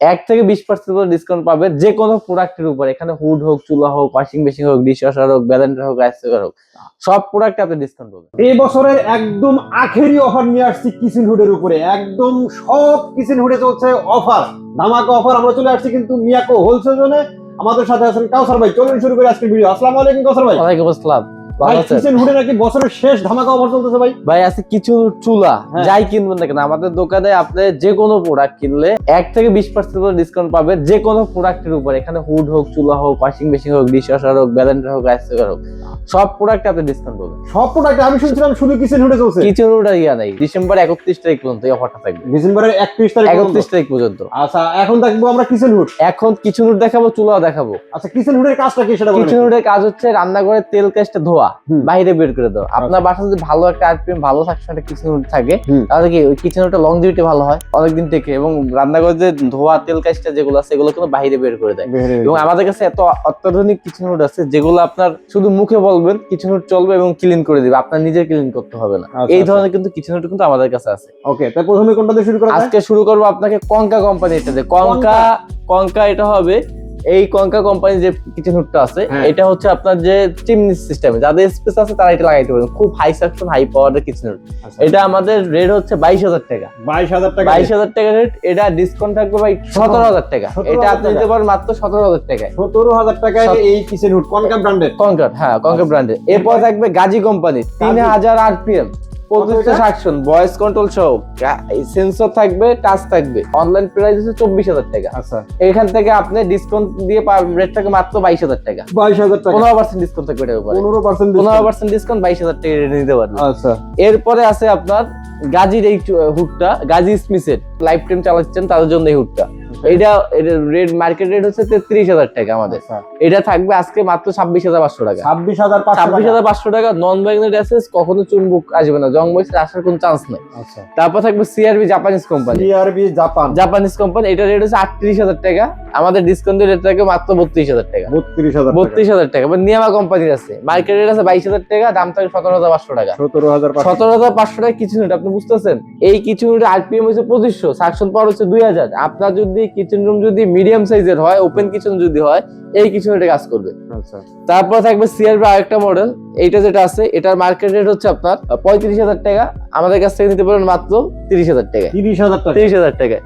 এক থেকে বিশ পার্সেন্ট ডিসকাউন্ট পাবেন যে কোনো প্রোডাক্টের উপর। এখানে হুড হোক চুলা হোক ওয়াশিং মেশিন হোক ডিশ ওয়াশার হোক ব্যালেন্ডার হোক রাইস কুকার হোক সব প্রোডাক্টে আপনি ডিসকাউন্ট পাবেন। এই বছরে একদম আখেরি অফার নিয়ে আসছি কিচেন হুডের উপরে। একদম সব কিচেন হুডে চলছে অফার ধামাকা অফার আমরা চলে আসছি কিন্তু মিয়াকো হোলসেল জোনে আমাদের সাথে আছেন কাউসার ভাই। চলুন শুরু করে আজকের ভিডিও আসসালামু আলাইকুম কাউসার ভাই। ওয়ালাইকুম আসসালাম। ভাই কিচেন হুডে নাকি বছরের শেষ ধামাকা অফার চলতেছে ভাই? ভাই আছে কিছু চুলা হ্যাঁ। যাই কিনবেন না কেন আমাদের দোকানে আপনি যে কোনো প্রোডাক্ট কিনলে এক থেকে বিশ পার্সেন্ট ডিসকাউন্ট পাবেন যে কোনো প্রোডাক্টের উপর। এখানে হুড হোক চুলা হোক ওয়াশিং মেশিন হোক ডিশ ওয়াশার হোক ব্যালেন্ডার হোক রাইস কুকার হোক সব প্রোডাক্টে আপনি ডিসকাউন্ট পাবেন। সব প্রোডাক্ট আমি শুনছিলাম শুধু কিচেন হুডে চলছে। কিছু ওটা ইয়া নাই ডিসেম্বর একত্রিশ তারিখ পর্যন্ত এই অফারটা থাকবে। ডিসেম্বরের একত্রিশ তারিখ পর্যন্ত। একত্রিশ তারিখ পর্যন্ত। আচ্ছা এখন দেখব আমরা কিচেন হুড। এখন দেখাবো চুলাও দেখাবো। আচ্ছা কিচেন হুডের কাজটা কি সেটা কাজ হচ্ছে রান্নাঘরের তেল কাজটা ধোয়া। হুম। বাইরে বের করে দাও আপনার বাসা যদি ভালো একটা আরপিএম ভালো সাকশন একটা কিচেন থাকে তাহলে কি ওই কিচেন নোটটা লংজিভিটি ভালো হয়? অনেকদিন থেকে এবং রান্নাঘরের যে ধোয়া তেল কাজটা যেগুলো আছে সেগুলো কিন্তু বাইরে বের করে দেয়। এবং আমাদের কাছে এত অত্যাধুনিক কিচেন নোট আছে যেগুলো আপনার শুধু মুখে বলবেন কিচেন নোট চলবে এবং ক্লিন করে দিবে। আপনার নিজে ক্লিন করতে হবে না। আচ্ছা, এই আচ্ছা। ধরনের কিন্তু কিচেন নোট কিন্তু আমাদের কাছে আছে। ওকে তাই প্রথমে কোনটা দিয়ে শুরু করা যায় আজকে শুরু করব আপনাকে কঙ্কা কোম্পানি এটা দিয়ে। কঙ্কা কঙ্কা এটা হবে এই কঙ্কা কোম্পানি যে কিচেন হুডটা আছে হ্যাঁ। এটা হচ্ছে আপনার যে চিমনি সিস্টেম যাদের স্পেস আছে তারা এটা লাগাইতে পারবেন খুব হাই সাকশন হাই পাওয়ারের কিচেন হুড আচ্ছা। এটা আমাদের রেট হচ্ছে বাইশ হাজার টাকা। বাইশ হাজার টাকা বাইশ হাজার টাকা রেট এটা ডিসকাউন্ট থাকবে ভাই সতেরো হাজার টাকা। এটা আপনি নিতে পারেন মাত্র সতেরো হাজার টাকায়। সতেরো হাজার টাকায় এই কিচেন হুড কনকা ব্র্যান্ডের কঙ্কার হ্যাঁ কঙ্কার ব্র্যান্ডের এরপর থাকবে গাজী কোম্পানি তিন। হাজার আরপিএম। ভয়েস কন্ট্রোল সহ। সেন্সর থাকবে টাচ থাকবে। অনলাইন প্রাইস হচ্ছে চব্বিশ হাজার টাকা। আচ্ছা। এখান থেকে আপনি ডিসকাউন্ট দিয়ে রেট থাকে মাত্র বাইশ হাজার টাকা। বাইশ হাজার টাকা। পনেরো পার্সেন্ট ডিসকাউন্ট থাকবে এটার উপরে। পনেরো পার্সেন্ট পনেরো পার্সেন্ট ডিসকাউন্ট বাইশ হাজার টাকা রেটে নিতে পারবেন আচ্ছা। এরপরে আছে আপনার গাজির এই হুডটা গাজি স্মিথের। লাইফ টাইম চালাচ্ছেন তাদের জন্য এই হুডটা এইটা রেট মার্কেট রেট হচ্ছে তেত্রিশ হাজার টাকা আমাদের। এটা থাকবে আজকে মাত্র ছাব্বিশ হাজার পাঁচশো টাকা। ছাব্বিশ হাজার ছাব্বিশ হাজার পাঁচশো টাকা নন ব্যাগনেট অ্যাসেস কখনো চুম্বুক আসবে না। জং বয়সে আসার কোনো চান্স নেই। আচ্ছা। তারপর থাকবে CRB Japanese company CRB Japan Japanese company এটা রেট হচ্ছে আটত্রিশ হাজার টাকা। আমাদের ডিসকাউন্ট রেট থাকে মাত্র বত্রিশ হাজার টাকা। বত্রিশ হাজার বত্রিশ হাজার টাকা। এবার নিয়ামা কোম্পানির আছে। মার্কেট রেট আছে বাইশ হাজার টাকা দাম থাকে সতেরো হাজার পাঁচশো টাকা। সতেরো হাজার সতেরো হাজার পাঁচশো টাকা কিছু আপনি বুঝতেছেন? এই রুমের আরপিএম হচ্ছে পঁচিশশো সাকশন পাওয়ার হচ্ছে দুই হাজার। আপনার যদি কিচেন রুম যদি মিডিয়াম সাইজের হয় ওপেন কিচেন যদি হয় এই কিচেন রুমে কাজ করবে। আচ্ছা। তারপর থাকবে সিআরবি আরেকটা মডেল এইটা যেটা আছে এটার মার্কেট রেট হচ্ছে আপনার পঁয়ত্রিশ হাজার টাকা আমাদের কাছ থেকে নিতে পারেন মাত্র তিরিশ হাজার টাকা তিরিশ হাজার টাকা। তিরিশ হাজার টাকা?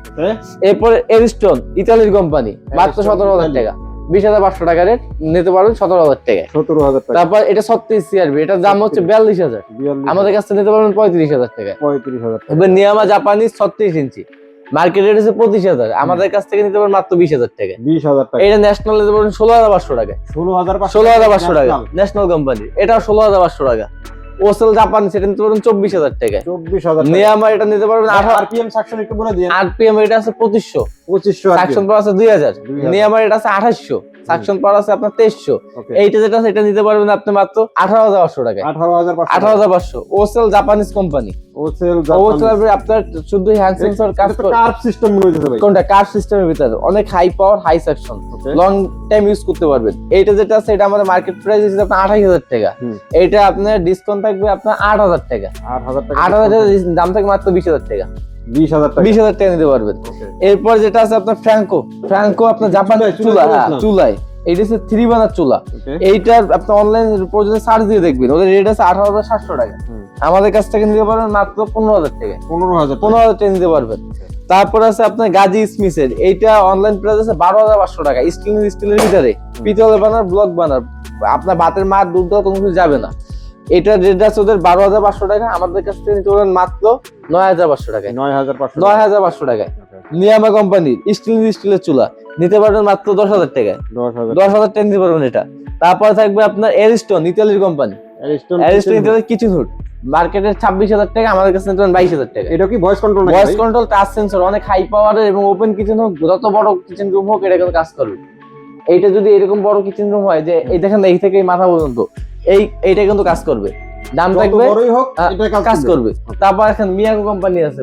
এরপরে এরিস্টন ইতালির কোম্পানি মাত্র সতেরো হাজার টাকা। বিশ হাজার পাঁচশো টাকা রেট নিতে পারবেন সতেরো হাজার টাকায়। সতেরো হাজার টাকা। তারপর এটা ছত্রিশ সিআরবি এটার দাম হচ্ছে বিয়াল্লিশ হাজার। আমাদের কাছ থেকে নিতে পারবেন পঁয়ত্রিশ হাজার টাকায়। পঁয়ত্রিশ হাজার টাকা। এবার নিয়ামা জাপানি ছত্রিশ ইঞ্চি। মার্কেট রেট হচ্ছে পঁচিশ হাজার। আমাদের কাছ থেকে নিতে পারেন মাত্র বিশ হাজার টাকা। বিশ হাজার টাকা। এটা ন্যাশনাল নিতে পারেন ষোলো হাজার পাঁচশো টাকা। ষোলো হাজার ষোলো হাজার পাঁচশো টাকা। ন্যাশনাল কোম্পানি এটা ষোলো হাজার পাঁচশো টাকা। ওসেল জাপান সেটা নিতে পারবেন চব্বিশ হাজার টাকা। চব্বিশ হাজার নিয়ামা এটা নিতে পারবেন আঠারো আরপিএম সাকশন একটু বলে দিয়ে আরপিএম এটা আছে পঁচিশশো। পঁচিশশো সাকশন পর আছে দুই হাজার। 2000 নিয়ামার এটা আছে আঠাশশো। সাকশন পাওয়ার আছে আপনার তেইশশো। এইটা যেটা এটা নিতে পারবেন আপনি মাত্র আঠারো হাজার পাঁচশো টাকায়। আঠারো হাজার আঠারো হাজার পাঁচশো। ওসেল জাপানিজ কোম্পানি ওসেল ওসেল আপনার শুধু হ্যান্ড সেন্সর কাজ করে কার্ভ সিস্টেম ভাই। কোনটা? সিস্টেমের ভিতরে। অনেক high power high section. Long time use করতে পারবেন। এইটা যেটা আছে এটা আমাদের মার্কেট প্রাইস হিসেবে আপনার আঠাশ হাজার টাকা। আপনার ডিসকাউন্ট থাকবে আপনার আট হাজার টাকা। আট হাজার টাকা আট হাজার টাকা দাম থাকবে মাত্র বিশ হাজার টাকা। বিশ হাজার টাকা। বিশ হাজার টাকা নিতে পারবেন। এরপর যেটা আছে আপনার ফ্র্যাঙ্কো ফ্র্যাঙ্কো আপনার জাপান চুলা হ্যাঁ। চুলায় এইটা হচ্ছে থ্রি বানার চুলা। আপনি অনলাইন পর্যন্ত সার্চ দিয়ে দেখবেন ওদের রেট আছে আঠারো হাজার সাতশো টাকা। আমাদের কাছ থেকে নিতে পারবেন মাত্র পনেরো হাজার টাকা। পনেরো হাজার পনেরো হাজার টাকা নিতে পারবেন। তারপর আছে আপনার গাজী স্মিসের এইটা অনলাইন প্রাইস আছে বারো হাজার পাঁচশো টাকা। স্টিল স্টিলের ভিতরে। পিতলের বানার ব্লক বানার আপনার ভাতের মার দুধ কোনো কিছু যাবে না। এটা রেট আছে ওদের বারো হাজার পাঁচশো টাকা আমাদের কাছ থেকে নিতে পারবেন মাত্র নয় হাজার পাঁচশো টাকায়। নয় হাজার পাঁচশো নয় হাজার পাঁচশো টাকায়। নিয়ামা কোম্পানির স্টিল স্টিলের চুলা। নিতে পারবেন মাত্র দশ হাজার টাকায়। দশ হাজার। টাকা নিতে পারবেন এটা। তারপর থাকবে আপনার এরিস্টন ইতালির কোম্পানি এরিস্টন ইতালির কিছু হুড। মার্কেটের ছাব্বিশ হাজার টাকা আমাদের কাছে নিতে বাইশ হাজার টাকা এটা কি voice control voice control touch sensor অনেক হাই পাওয়ারের এবং ওপেন কিচেন হোক যত বড় কিচেন রুম হোক এটা কিন্তু কাজ করবে। এইটা যদি এরকম বড় কিচেন রুম হয় যে এই দেখেন এই থেকে মাথা পর্যন্ত। এই এইটা কিন্তু কাজ করবে। দাম থাকবে বড়ই হোক এটা কাজ করবে। তারপর এখন মিয়াকো কোম্পানি আছে।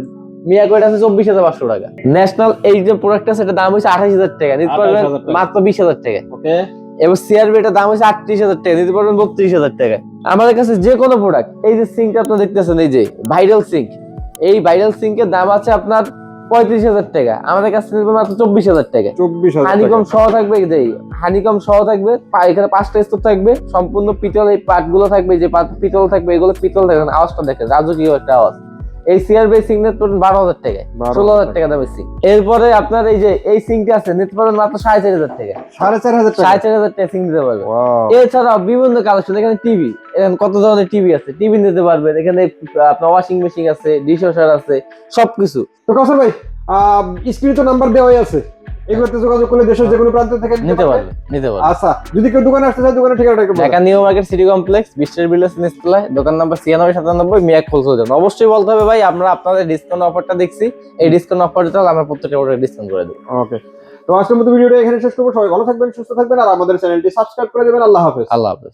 মিয়াকো এটা আছে চব্বিশ হাজার পাঁচশো টাকা। ন্যাশনাল এই যে প্রোডাক্ট আছে এটা দাম হচ্ছে আঠাশ হাজার টাকা। নিতে পারবেন মাত্র বিশ হাজার টাকা। ওকে। এবার সিআরবি এটা দাম হচ্ছে আটত্রিশ হাজার টাকা। নিতে পারবেন বত্রিশ হাজার টাকা। আমাদের কাছে যে কোনো প্রোডাক্ট এই যে সিঙ্কটা আপনারা দেখতেছেন এই যে ভাইরাল সিঙ্ক এই ভাইরাল সিঙ্কের দাম আছে আপনার পঁয়ত্রিশ হাজার টাকা। আমাদের কাছে নিতে মাত্র চব্বিশ হাজার টাকা। চব্বিশ হানিকম সহ থাকবে এই যে হানিকম সহ থাকবে এখানে পাঁচটা স্তর থাকবে সম্পূর্ণ পিতল এই পাটগুলো থাকবে যে পাত পিতল থাকবে এগুলো পিতল থাকবে আওয়াজটা দেখে রাজকীয় একটা আওয়াজ। এই সিআরবি সিগনেট পড়ুন বারো হাজার টাকা ষোলো হাজার টাকা। দামের সিং। এরপরে আপনার এই যে এই সিংটি আছে নিতে পারবেন মাত্র সাড়ে চার হাজার টাকা। সাড়ে চার হাজার সাড়ে চার হাজার টাকা সিং দিতে পারবেন। এছাড়াও বিভিন্ন কালেকশন এখানে টিভি এখানে কত ধরনের টিভি আছে? টিভি নিতে পারবেন এখানে আপনার ওয়াশিং মেশিন আছে ডিশ ওয়াশার আছে সবকিছু। তো কাউসার ভাই স্ক্রিনে তো নাম্বার দেওয়াই আছে। এগুলোতে যোগাযোগ করলে দেশের যে কোনো প্রান্ত থেকে নিতে পারবে। নিতে পারবে। আচ্ছা যদি কেউ দোকানে আসতে চায় দোকানের ঠিকানাটা একটু Dhaka new market city complex বিশ্বের বিল্ডার্স নিচতলায় দোকান নাম্বার ছিয়ানব্বই সাতানব্বই মিয়া খোলসো অবশ্যই বলতে হবে ভাই আমরা আপনাদের ডিসকাউন্ট অফারটা দেখছি। এই ডিসকাউন্ট অফারটা আমরা প্রত্যেকটা অর্ডার ডিসকাউন্ট করে দেব। ওকে তো আজকের মতো ভিডিওটা এখানে শেষ করব। সবাই ভালো থাকবেন সুস্থ থাকবেন আর আমাদের চ্যানেলটি সাবস্ক্রাইব করে দেবেন। আল্লাহ হাফেজ। আল্লাহ হাফেজ।